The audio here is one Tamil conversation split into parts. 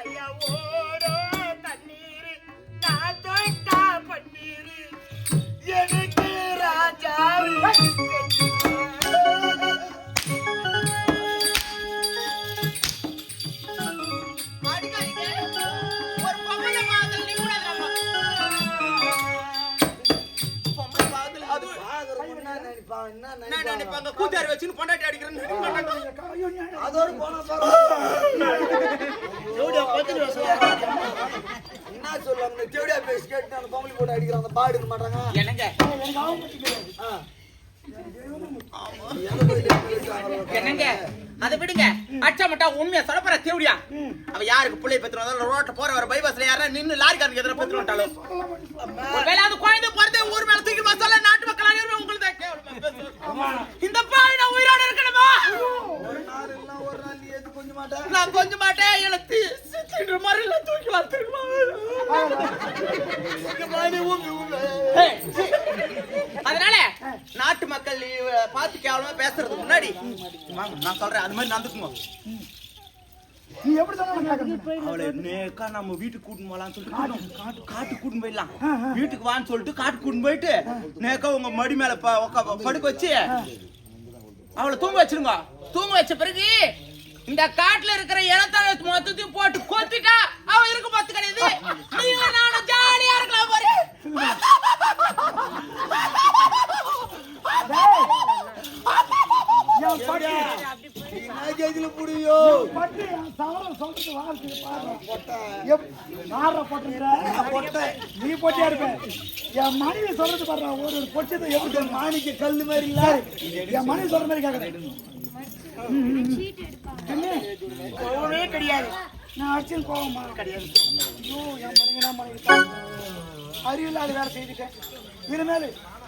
ஐயாவோட தண்ணீர் காத்து வச்சுன்னு பொண்டாட்டி அடிக்கிறேன்னு நினைக்க மாட்டாங்க. ஐயோ, ஞா- அதோட போனா. என்ன சொல்லுவாங்க தேவடியா பேசி கேட்டு அந்த பொம்பளை போட்டு அடிக்கிறாங்க பாடு இருக்க மாட்டாங்க. என்னங்க? எனக்கு? என்னங்க? அதை விடுங்க. அச்சா மட்டா உண்மையா சொல்ல போற தேவடியா அவ யாருக்கு பிள்ளை பெற்று வந்தாலும் ரோட்ல போற வர பைபாஸ்ல யாரா நின்னு லாரிக்காரங்க எதிர பெற்று வந்தாலும் இந்த பாவி நான் உயிரோட இருக்கணுமா? ஒரு நாள் எது கொஞ்ச கொஞ்சம் மாட்டேன் எனக்கு சித்தின்ற மாதிரி எல்லாம் தூக்கி வளர்த்துருக்குமா அதனால நாட்டு மக்கள் பார்த்து கேவலமா பேசுறதுக்கு முன்னாடி நான் சொல்றேன் அது மாதிரி நடந்துக்குங்க. நீ எப்படி. அவளை நேக்கா நம்ம வீட்டுக்கு கூட்டின்னு போலாம்னு சொல்லிட்டு காட்டு. காட்டு காட்டுக்கு கூட்டின்னு போயிடலாம். வீட்டுக்கு வான்னு சொல்லிட்டு காட்டுக்கு கூட்டின்னு போயிட்டு நேக்கா உங்க மடி மேல படுக்க வச்சு அவளை தூங்க வச்சிருங்க. தூங்க வச்ச பிறகு இந்த காட்டுல இருக்கிற இனத்தாழ மொத்தத்தையும் போட்டு கொத்திட்டா அவ இருக்க பார்த்து கிடையாது நீங்க நானும் ஜாலியா இருக்கலாம் பாரு என் பட்டி, நீ கேக்குல புடியோ? பட்டி, சவரம் சொல்றது வாழ்க்கை பாரு. பொட்டை. நீ பொட்டியா இருப்ப? என் மனைவி சொல்றது பாரு ஒரு ஒரு பொட்டத்தை எப்படி? மாணிக்க கல்லு மாதிரி இல்ல. என் மனைவி சொல்ற மாதிரி கேக்குறேன் கிடையாது. நான் அடிச்சு கோவமா. கிடையாது. ஐயோ என் மனைவி நான் மனைவி அறிவில்லாத வேலை செய்துட்டேன். இனிமேல்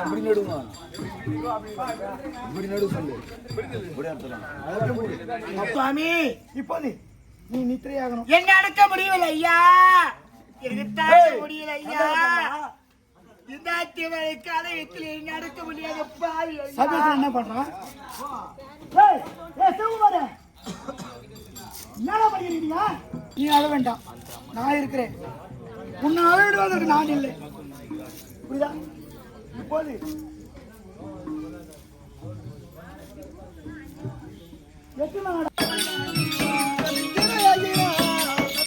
இப்படி நடுங்க இப்படி நடு சொல்லு சுவாமி இப்போது நீ நித்திரையாகணும். என்ன அடக்க முடியல ஐயா. எனக்கு முடியல ஐயா. இந்த தீவனை கலையத்தில் அடக்க முடியாத பாவி. சதீசன் என்ன பண்றான்? ஏய் ஏய் சிவகுமாரே என்னடா பண்ணிக்கிறீங்க நீ அழ வேண்டாம். நான் இருக்கிறேன். உன்னை அளவிடுவதற்கு நான் இல்லை. புரியுதா? இப்போது எத்தனை நாடா